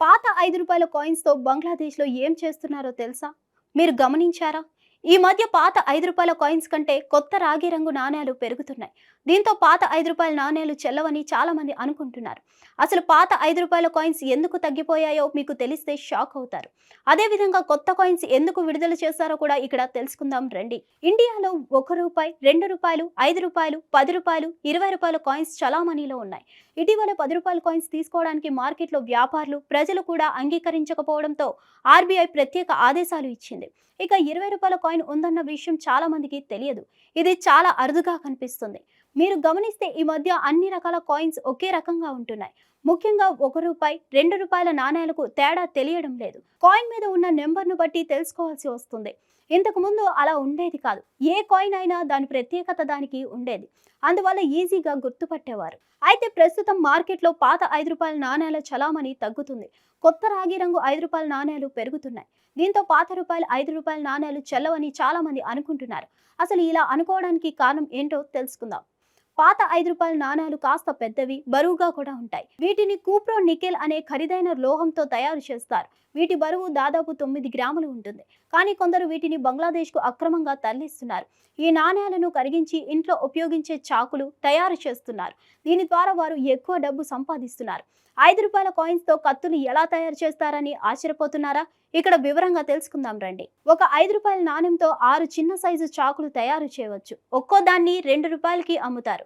పాత ఐదు రూపాయల కాయిన్స్తో బంగ్లాదేశ్లో ఏం చేస్తున్నారో తెలుసా? మీరు గమనించారా? ఈ మధ్య పాత ఐదు రూపాయల కాయిన్స్ కంటే కొత్త రాగి రంగు నాణేలు పెరుగుతున్నాయి. దీంతో పాత ఐదు రూపాయల నాణేలు చెల్లవని చాలామంది అనుకుంటున్నారు. అసలు పాత ఐదు రూపాయల కాయిన్స్ ఎందుకు తగ్గిపోయాయో మీకు తెలిస్తే షాక్ అవుతారు. అదేవిధంగా కొత్త కాయిన్స్ ఎందుకు విడుదల చేశారో కూడా ఇక్కడ తెలుసుకుందాం రండి. ఇండియాలో ఒక రూపాయి రెండు రూపాయలు ఐదు రూపాయలు పది రూపాయలు ఇరవై రూపాయల కాయిన్స్ చలామణిలో ఉన్నాయి. ఇటీవల పది రూపాయల కాయిన్స్ తీసుకోవడానికి మార్కెట్లో వ్యాపారులు ప్రజలు కూడా అంగీకరించకపోవడంతో ఆర్బీఐ ప్రత్యేక ఆదేశాలు ఇచ్చింది. ఇక ఇరవై రూపాయల కాయిన్ ఉందన్న విషయం చాలా మందికి తెలియదు. ఇది చాలా అరుదుగా కనిపిస్తుంది. మీరు గమనిస్తే ఈ మధ్య అన్ని రకాల కాయిన్స్ ఒకే రకంగా ఉంటున్నాయి. ముఖ్యంగా ఒక రూపాయి రెండు రూపాయల నాణేలకు తేడా తెలియడం లేదు. కాయిన్ మీద ఉన్న నెంబర్ను బట్టి తెలుసుకోవాల్సి వస్తుంది. ఇంతకు ముందు అలా ఉండేది కాదు. ఏ కాయిన్ అయినా దాని ప్రత్యేకత దానికి ఉండేది. అందువల్ల ఈజీగా గుర్తుపట్టేవారు. అయితే ప్రస్తుతం మార్కెట్లో పాత ఐదు రూపాయల నాణేల చలామణి తగ్గుతుంది. కొత్త రాగి రంగు ఐదు రూపాయల నాణేలు పెరుగుతున్నాయి. దీంతో పాత రూపాయలు ఐదు రూపాయల నాణేలు చెల్లవని చాలా మంది అనుకుంటున్నారు. అసలు ఇలా అనుకోవడానికి కారణం ఏంటో తెలుసుకుందాం. పాత ఐదు రూపాయల నాణాలు కాస్త పెద్దవి బరువుగా కూడా ఉంటాయి. వీటిని కూప్రో నికెల్ అనే ఖరీదైన లోహంతో తయారు చేస్తారు. వీటి బరువు దాదాపు తొమ్మిది గ్రాములు ఉంటుంది. కానీ కొందరు వీటిని బంగ్లాదేశ్కు అక్రమంగా తరలిస్తున్నారు. ఈ నాణ్యాలను కరిగించి ఇంట్లో ఉపయోగించే చాకులు తయారు చేస్తున్నారు. దీని ద్వారా వారు ఎక్కువ డబ్బు సంపాదిస్తున్నారు. ఐదు రూపాయల కాయిన్స్తో కత్తులు ఎలా తయారు చేస్తారని ఆశ్చర్యపోతున్నారా? ఇక్కడ వివరంగా తెలుసుకుందాం రండి. ఒక ఐదు రూపాయల నాణ్యంతో ఆరు చిన్న సైజు చాకులు తయారు చేయవచ్చు. ఒక్కో దాన్ని రెండు రూపాయలకి అమ్ముతారు.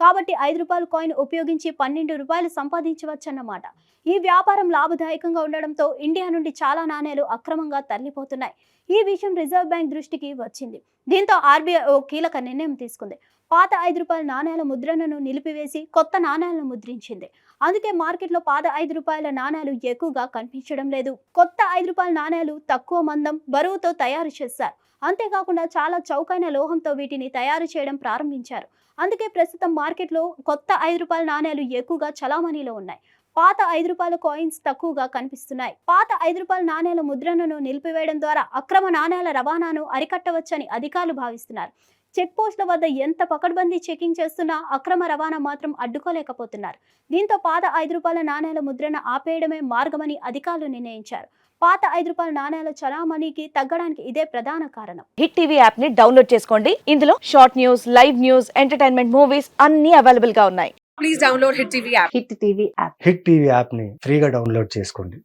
కాబట్టి ఐదు రూపాయల కాయిన్ ఉపయోగించి పన్నెండు రూపాయలు సంపాదించవచ్చన్నమాట. ఈ వ్యాపారం లాభదాయకంగా ఉండడంతో ఇండియా నుండి చాలా నాణేలు అక్రమంగా తరలిపోతున్నాయి. ఈ విషయం రిజర్వ్ బ్యాంక్ దృష్టికి వచ్చింది. దీంతో ఆర్బీఐ ఓ కీలక నిర్ణయం తీసుకుంది. పాత ఐదు రూపాయల నాణేల ముద్రణను నిలిపివేసి కొత్త నాణేలను ముద్రించింది. అందుకే మార్కెట్లో పాత ఐదు రూపాయల నాణేలు ఎక్కువగా కనిపించడం లేదు. కొత్త ఐదు రూపాయల నాణేలు తక్కువ మందం బరువుతో తయారు చేశారు. అంతేకాకుండా చాలా చౌకైన లోహంతో వీటిని తయారు చేయడం ప్రారంభించారు. అందుకే ప్రస్తుతం మార్కెట్లో కొత్త ఐదు రూపాయల నాణేలు ఎక్కువగా చలామణిలో ఉన్నాయి. పాత ఐదు రూపాయల కాయిన్స్ తక్కువగా కనిపిస్తున్నాయి. పాత ఐదు రూపాయల నాణేల ముద్రణను నిలిపివేయడం ద్వారా అక్రమ నాణేల రవాణాను అరికట్టవచ్చని అధికారులు భావిస్తున్నారు. చెక్ పోస్టుల వద్ద ఎంత పకడ్బందీ చెకింగ్ చేస్తున్నా అక్రమ రవాణా మాత్రం అడ్డుకోలేకపోతున్నారు. దీంతో పాత ఐదు రూపాయల నాణేల ముద్రణ ఆపేయడమే మార్గమని అధికారులు నిర్ణయించారు. పాత ఐదు రూపాయల నాణేల చలామణికి తగ్గడానికి ఇదే ప్రధాన కారణం. హిట్ టీవీ యాప్ని డౌన్లోడ్ చేసుకోండి. ఇందులో short news live news entertainment movies అన్ని అవైలబుల్గా ఉన్నాయి. Please download Hit TV app. Hit TV app Hit TV యాప్ని ఫ్రీగా డౌన్లోడ్ చేసుకోండి.